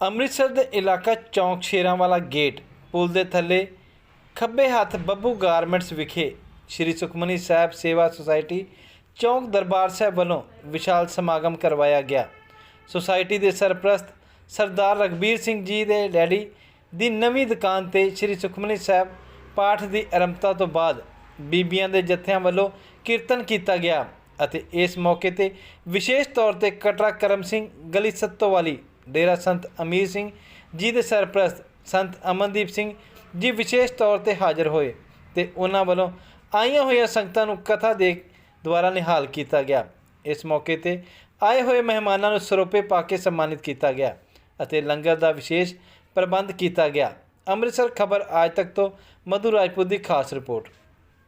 ਅੰਮ੍ਰਿਤਸਰ ਦੇ ਇਲਾਕਾ ਚੌਂਕ ਸ਼ੇਰਾਂ ਵਾਲਾ ਗੇਟ, ਪੁਲ ਦੇ ਥੱਲੇ ਖੱਬੇ ਹੱਥ ਬੱਬੂ ਗਾਰਮੈਂਟਸ ਵਿਖੇ ਸ਼੍ਰੀ ਸੁਖਮਨੀ ਸਾਹਿਬ ਸੇਵਾ ਸੁਸਾਇਟੀ, ਚੌਂਕ ਦਰਬਾਰ ਸਾਹਿਬ ਵੱਲੋਂ ਵਿਸ਼ਾਲ ਸਮਾਗਮ ਕਰਵਾਇਆ ਗਿਆ। ਸੁਸਾਇਟੀ ਦੇ ਸਰਪ੍ਰਸਤ ਸਰਦਾਰ ਰਗਬੀਰ ਸਿੰਘ ਜੀ ਦੇ ਡੈਡੀ ਦੀ ਨਵੀਂ ਦੁਕਾਨ ਤੇ ਸ਼੍ਰੀ ਸੁਖਮਨੀ ਸਾਹਿਬ ਪਾਠ ਦੀ ਆਰੰਭਤਾ ਤੋਂ ਬਾਅਦ ਬੀਬੀਆਂ ਦੇ ਜਥਿਆਂ ਵੱਲੋਂ ਕੀਰਤਨ ਕੀਤਾ ਗਿਆ ਅਤੇ ਇਸ ਮੌਕੇ ਤੇ ਵਿਸ਼ੇਸ਼ ਤੌਰ ਤੇ ਕਟਰਾ ਕਰਮ ਸਿੰਘ ਗਲੀ ਸੱਤੋ ਵਾਲੀ ਡੇਰਾ ਸੰਤ ਅਮੀਰ ਸਿੰਘ ਜੀ ਦੇ ਸਰਪ੍ਰਸਤ ਸੰਤ ਅਮਨਦੀਪ ਸਿੰਘ ਜੀ ਵਿਸ਼ੇਸ਼ ਤੌਰ ਤੇ ਹਾਜ਼ਰ ਹੋਏ ਤੇ ਉਹਨਾਂ ਵੱਲੋਂ ਆਈਆਂ ਹੋਈਆਂ ਸੰਗਤਾਂ ਨੂੰ ਕਥਾ ਦੇ ਦੁਆਰਾ ਨਿਹਾਲ ਕੀਤਾ ਗਿਆ। ਇਸ ਮੌਕੇ ਤੇ ਆਏ ਹੋਏ ਮਹਿਮਾਨਾਂ ਨੂੰ ਸਰੋਪੇ ਪਾ ਕੇ ਸਨਮਾਨਿਤ ਕੀਤਾ ਗਿਆ ਅਤੇ ਲੰਗਰ ਦਾ ਵਿਸ਼ੇਸ਼ ਪ੍ਰਬੰਧ ਕੀਤਾ ਗਿਆ। ਅੰਮ੍ਰਿਤਸਰ ਖਬਰ ਆਜ ਤੱਕ ਤੋਂ ਮਧੂ ਰਾਜਪੂਤ ਦੀ ਖਾਸ ਰਿਪੋਰਟ।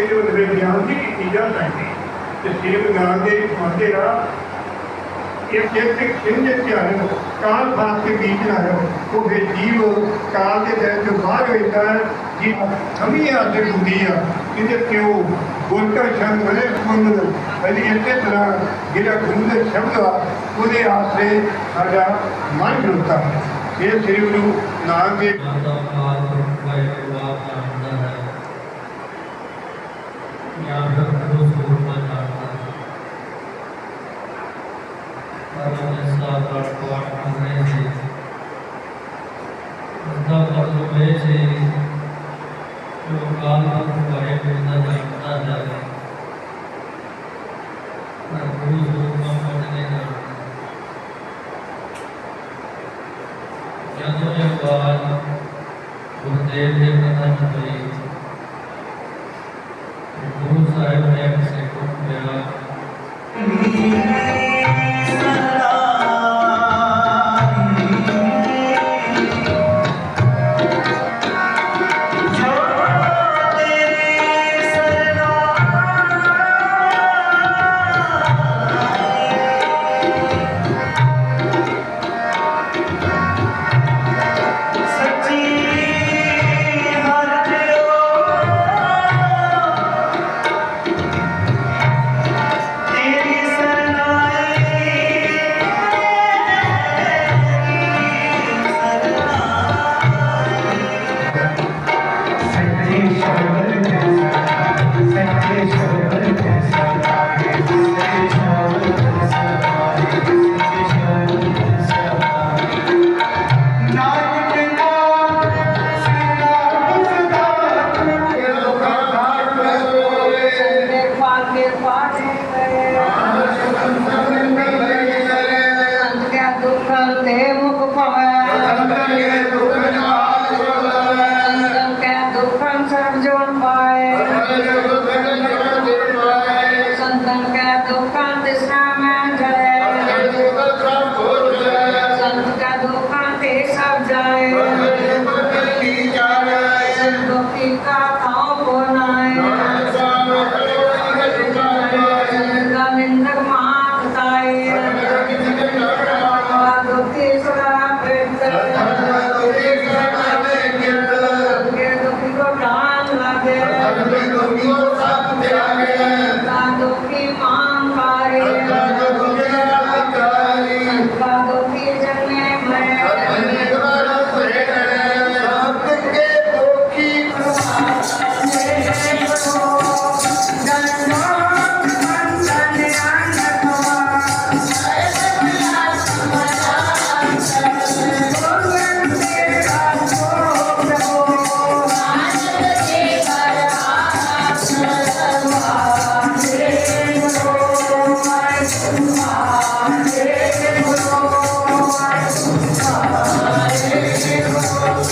ਹੈ ਕਿ ਜੋ ਦੀ ਕੀਤੀ ਜਾ ਤੇ ਸ੍ਰੀ ਗੁਰੂ ਨਾਨਕ ਦੇਵ ਜੀ ਫਰਮਾਉਂਦੇ ਆ ਇਸ ਧਿਆਨ ਕਾਲ ਫਾਸ ਕੇ ਬੀਚ ਨਾ ਰਹੋ ਉਹ ਫਿਰ ਜੀਵ ਕਾਲ ਦੇ ਦਿਨ ਤੋਂ ਬਾਹਰ ਹੋ ਜਾਂਦਾ ਹੈ ਜੀ ਹਮੀ ਆਦਰ ਹੁੰਦੀ ਆ, ਇਹਦੇ ਕਿਉਂ ਗੁਰਕਾ ਛੰਦ ਬਣੇ ਮੰਨ ਪਹਿਲੀ ਇਸੇ ਤਰ੍ਹਾਂ ਜਿਹੜਾ ਗੁਰੂ ਦੇ ਸ਼ਬਦ ਆ, ਉਹਦੇ ਆਸਰੇ ਸਾਡਾ ਮਨ ਜੁੜਦਾ ਹੈ। ਇਹ ਸ੍ਰੀ ਗੁਰੂ ਨਾਨਕ ਦੇਵ ਦਾ ਕਾਲ ਵਾਹਿਗੁਰੂ ਆਪ ਜਾਣਦਾ ਹੈ ਜਾਂ ਫਿਰ ਗੁਰੂ ਸੂਰਮਾ ਜਾਣਦਾ ਹੈ ਪਰਮ ਨਿਸਾ ਦਾ ਪਾਠ ਕਰਨੇ ਸੀ ਦਾ ਮਤਲਬ ਇਹ ਸੀ ਜੋ ਕਾਲ ਨੂੰ ਵਾਹਿਗੁਰੂ ਦਾ ਜਾਣਦਾ ਹੈ ਪਰ ਗੁਰੂ ਸੂਰਮਾ ਪੜਨੇ ਜਾਣਦਾ ਜਦੋਂ ਇਹ ਬਾਤ ਗੁਰਦੇਵ ਦੇ ਕਥਨ ਹੋਈ Yeah.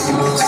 Gracias.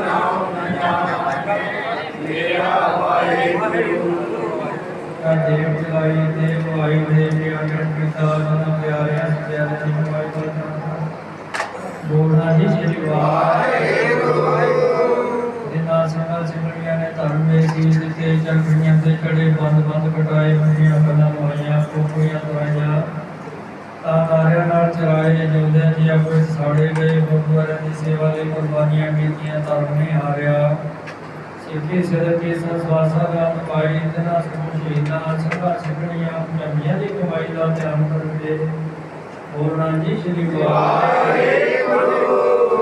ਨਾਮ ਮੇਰਾ ਵਾਹਿਗੁਰੂ। ਦੇਵ ਚਲਾਈ ਦੇਵ ਭਾਈ ਦੇਵ ਜੀ ਪਿਤਾ ਜਨ ਪਿਆਰਿਆਂ ਪਿਆਰੇ ਜੀ ਵਾਹਿਗੁਰੂ ਬੋਲਣਾ ਜੀ ਸ੍ਰੀ ਵਾਹਿਗੁਰੂ ਜਿਨ੍ਹਾਂ ਸਿੰਘਾਂ ਸਿੰਘਣੀਆਂ ਨੇ ਧਰਮ ਦੇ ਗੀਤ ਦਿੱਤੇ ਚਰਖੜੀਆਂ ਦੇ ਕੜੇ ਬੰਦ ਬੰਦ ਸਿੱਖੀ ਸਿਰ ਕੀ ਸੰਸਵਾਸਾ ਗਾਤ ਪਾਈ ਤਨਾ ਸਭ ਸ਼ਹੀਦਾਂ ਸਿੰਘਾਂ ਸਿੰਘਣੀਆਂ ਪੰਜਾਬੀਆਂ ਦੀ ਕਮਾਈ ਦਾ ਧਿਆਨ ਕਰਕੇ ਬੋਲਣਾ ਜੀ, ਸ੍ਰੀ ਵਾਹਿਗੁਰੂ।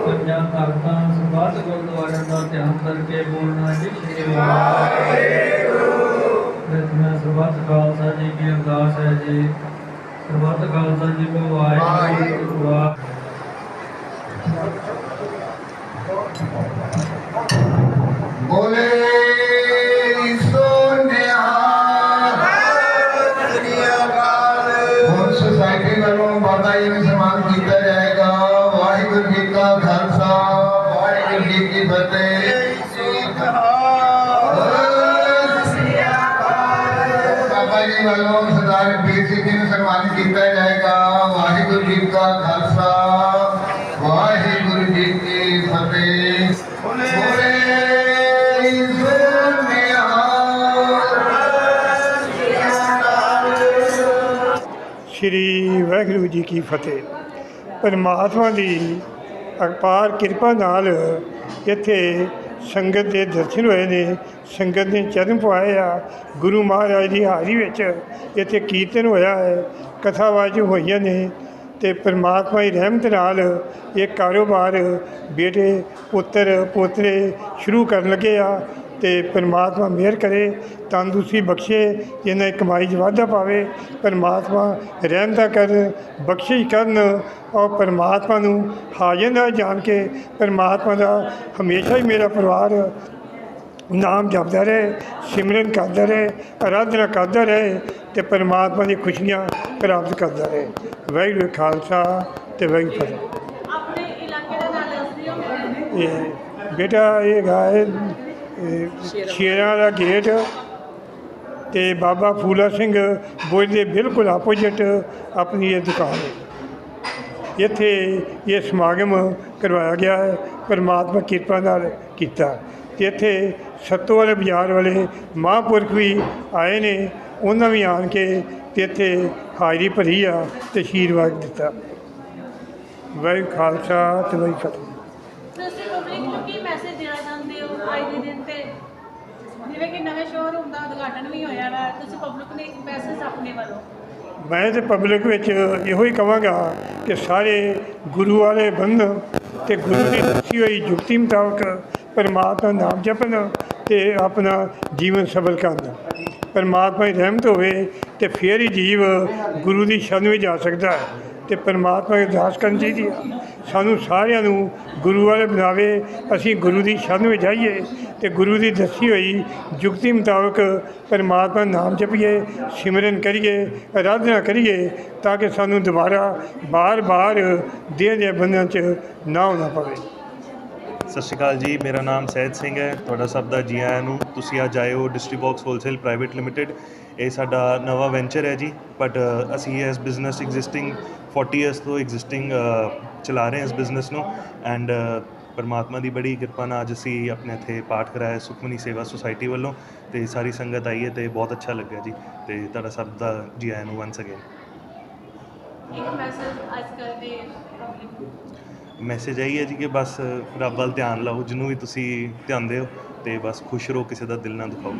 ਪੰਜਾਂ ਤਖਤਾਂ ਸਵਾਤ ਗੁਰਦੁਆਰਿਆਂ ਦਾ ਧਿਆਨ ਕਰਕੇ ਬੋਲਣਾ ਜੀ, ਸ੍ਰੀ ਵਾਹਿਗੁਰੂ। ਪ੍ਰਥਮਾ ਸਰਬੱਤ ਖਾਲਸਾ ਜੀ ਕੀ ਅਰਦਾਸ ਹੈ ਜੀ। ਸਰਬੱਤ ਖਾਲਸਾ ਜੀ ਕੋ ਵਾਹਿਗੁਰੂ ਵਾਹਿਗੁਰੂ ਸ਼੍ਰੀ ਵਾਹਿਗੁਰੂ ਜੀ ਕੀ ਫਤਿਹ। ਪਰਮਾਤਮਾ ਦੀ ਅਪਾਰ ਕਿਰਪਾ ਨਾਲ ਇੱਥੇ ਸੰਗਤ ਦੇ ਦਰਸ਼ਨ ਹੋਏ ਨੇ, ਸੰਗਤ ਨੇ ਚਰਨ ਪਵਾਏ ਆ। ਗੁਰੂ ਮਹਾਰਾਜ ਦੀ ਹਾਜ਼ਰੀ ਵਿੱਚ ਇੱਥੇ ਕੀਰਤਨ ਹੋਇਆ ਹੈ ਕਥਾਵਾਚ ਹੋਈਆਂ ਨੇ ਤੇ ਪਰਮਾਤਮਾ ਦੀ ਰਹਿਮਤ ਨਾਲ ਇਹ ਕਾਰੋਬਾਰ ਬੇਟੇ, ਪੁੱਤਰ, ਪੋਤਰੇ ਸ਼ੁਰੂ ਕਰਨ ਲੱਗੇ ਆ। ਤੇ ਪਰਮਾਤਮਾ ਮਿਹਰ ਕਰੇ ਤੰਦਰੁਸਤੀ ਬਖਸ਼ੇ ਇਹਨਾਂ ਦੀ ਕਮਾਈ 'ਚ ਵਾਧਾ ਪਾਵੇ ਪਰਮਾਤਮਾ ਰਹਿਮਤਾ ਕਰਨ ਬਖਸ਼ਿਸ਼ ਕਰਨ ਔਰ ਪਰਮਾਤਮਾ ਨੂੰ ਹਾਜ਼ਰ ਦਾ ਜਾਣ ਕੇ ਪਰਮਾਤਮਾ ਦਾ ਹਮੇਸ਼ਾ ਹੀ ਮੇਰਾ ਪਰਿਵਾਰ ਨਾਮ ਜਪਦਾ ਰਹੇ ਸਿਮਰਨ ਕਰਦਾ ਰਹੇ ਆਰਾਧਨਾ ਕਰਦਾ ਰਹੇ ਤੇ ਪਰਮਾਤਮਾ ਦੀ ਖੁਸ਼ੀਆਂ ਪ੍ਰਾਪਤ ਕਰਦਾ ਰਹੇ। ਵਾਹਿਗੁਰੂ ਖਾਲਸਾ ਤੇ ਵਾਹਿਗੁਰੂ ਫਤਿਹ। ਆਪਣੇ ਇਲਾਕੇ ਦਾ ਨਾਮ ਦੱਸ ਦਿਓ। ਇਹ ਬੇਟਾ ਇਹ ਇਹ ਸ਼ੇਰਾਂ ਦਾ ਗੇਟ ਤੇ ਬਾਬਾ ਫੂਲਾ ਸਿੰਘ ਬੁਰਜ ਦੇ ਬਿਲਕੁਲ ਆਪੋਜੀਟ ਆਪਣੀ ਇਹ ਦੁਕਾਨ। ਹੈ ਇੱਥੇ ਇਹ ਸਮਾਗਮ ਕਰਵਾਇਆ ਗਿਆ ਹੈ, ਪਰਮਾਤਮਾ ਕਿਰਪਾ ਨਾਲ ਕੀਤਾ। ਤੇ ਇੱਥੇ ਸੱਤੋ ਵਾਲੇ ਬਾਜ਼ਾਰ ਵਾਲੇ ਮਹਾਂਪੁਰਖ ਵੀ ਆਏ ਨੇ, ਉਹਨਾਂ ਵੀ ਆਣ ਕੇ ਤੇ ਇੱਥੇ ਹਾਜ਼ਰੀ ਭਰੀ ਆ ਤੇ ਆਸ਼ੀਰਵਾਦ ਦਿੱਤਾ। ਵਾਹਿਗੁਰੂ ਖਾਲਸਾ ਤੇ ਵਾਹਿਗੁਰੂ ਫਤਿਹ ਤੁਸੀਂ ਪਬਲਿਕ ਨੂੰ ਕੀ ਮੈਸੇਜ ਦੇਣਾ ਚਾਹੁੰਦੇ ਹੋ ਅੱਜ ਦੇ ਦਿਨ ਤੇ ਜਿਵੇਂ ਕਿ ਨਵੇਂ ਸ਼ੋਰੂਮ ਦਾ ਉਦਘਾਟਨ ਵੀ ਹੋਇਆ ਵਾ ਤੁਸੀਂ ਮੈਸੇਜ ਆਪਣੇ ਵੱਲੋਂ? ਮੈਂ ਤੇ ਪਬਲਿਕ ਵਿੱਚ ਇਹੋ ਹੀ ਕਹਾਂਗਾ ਕਿ ਸਾਰੇ ਗੁਰੂ ਵਾਲੇ ਬੰਧਨ ਤੇ ਗੁਰੂ ਦੀ ਦੱਸੀ ਹੋਈ ਯੁਕਤੀ ਮੁਤਾਬਕ ਪਰਮਾਤਮਾ ਨਾਮ ਜਪਣ ਤੇ ਆਪਣਾ ਜੀਵਨ ਸਫਲ ਕਰਨ। ਪਰਮਾਤਮਾ ਦੀ ਰਹਿਮਤ ਹੋਵੇ ਤੇ ਫਿਰ ਹੀ ਜੀਵ ਗੁਰੂ ਦੀ ਸ਼ਰਨ ਵਿੱਚ ਜਾ ਸਕਦਾ ਹੈ ਤੇ ਪਰਮਾਤਮਾ ਦੀ ਅਰਦਾਸ ਕਰਨੀ ਚਾਹੀਦੀ ਹੈ। ਸਾਨੂੰ ਸਾਰਿਆਂ ਨੂੰ ਗੁਰੂ ਵਾਲੇ ਬਣਾਵੇ, ਅਸੀਂ ਗੁਰੂ ਦੀ ਸ਼ਰਨ ਵਿੱਚ ਜਾਈਏ ਤੇ ਗੁਰੂ ਦੀ ਦੱਸੀ ਹੋਈ ਜੁਗਤੀ ਮੁਤਾਬਕ ਪਰਮਾਤਮਾ ਨਾਮ ਜਪੀਏ, ਸਿਮਰਨ ਕਰੀਏ, ਅਰਾਧਨਾ ਕਰੀਏ ਤਾਂ ਕਿ ਸਾਨੂੰ ਦੁਬਾਰਾ ਬਾਰ-ਬਾਰ ਦੇਹ ਦੇ ਬੰਧਨ 'ਚ ਨਾ ਹੋਣਾ ਪਵੇ। ਸਤਿ ਸ਼੍ਰੀ ਅਕਾਲ ਜੀ, ਮੇਰਾ ਨਾਮ ਸਹਿਜ ਸਿੰਘ ਹੈ, ਤੁਹਾਡਾ ਸਭ ਦਾ ਜੀ ਆਇਆਂ ਨੂੰ। ਤੁਸੀਂ ਅੱਜ ਆਏ ਹੋ ਡਿਸਟ੍ਰੀਬਾਕਸ ਹੋਲਸੇਲ ਪ੍ਰਾਈਵੇਟ ਲਿਮਿਟਿਡ। ਇਹ ਸਾਡਾ ਨਵਾਂ ਵੈਂਚਰ ਹੈ ਜੀ ਬਟ ਅਸੀਂ ਇਸ ਬਿਜ਼ਨਸ ਐਗਜ਼ਿਸਟਿੰਗ 40 ਇਅਰਸ ਤੋਂ ਐਗਜ਼ਿਸਟਿੰਗ ਚਲਾ ਰਹੇ ਹਾਂ ਇਸ ਬਿਜ਼ਨਸ ਨੂੰ ਐਂਡ ਪਰਮਾਤਮਾ ਦੀ ਬੜੀ ਕਿਰਪਾ ਨਾਲ ਅੱਜ ਅਸੀਂ ਆਪਣੇ ਇੱਥੇ ਪਾਠ ਕਰਾਇਆ ਸੁਖਮਨੀ ਸੇਵਾ ਸੁਸਾਇਟੀ ਵੱਲੋਂ ਤੇ ਸਾਰੀ ਸੰਗਤ ਆਈ ਹੈ ਤੇ ਬਹੁਤ ਅੱਛਾ ਲੱਗਿਆ ਜੀ ਤੇ ਤੁਹਾਡਾ ਸਭ ਦਾ ਜੀ ਆਇਆਂ ਨੂੰ ਵਨਸ ਅਗੇਨ ਇੱਕ ਮੈਸੇਜ ਅੱਜ ਦੇ ਮੈਸੇਜ ਆਈ ਹੈ ਜੀ ਕਿ ਬਸ ਰੱਬ ਵੱਲ ਧਿਆਨ ਲਾਓ ਜਿਹਨੂੰ ਵੀ ਤੁਸੀਂ ਧਿਆਨ ਦਿਓ ਤੇ ਬਸ ਖੁਸ਼ ਰਹੋ ਕਿਸੇ ਦਾ ਦਿਲ ਨਾ ਦੁਖਾਓ।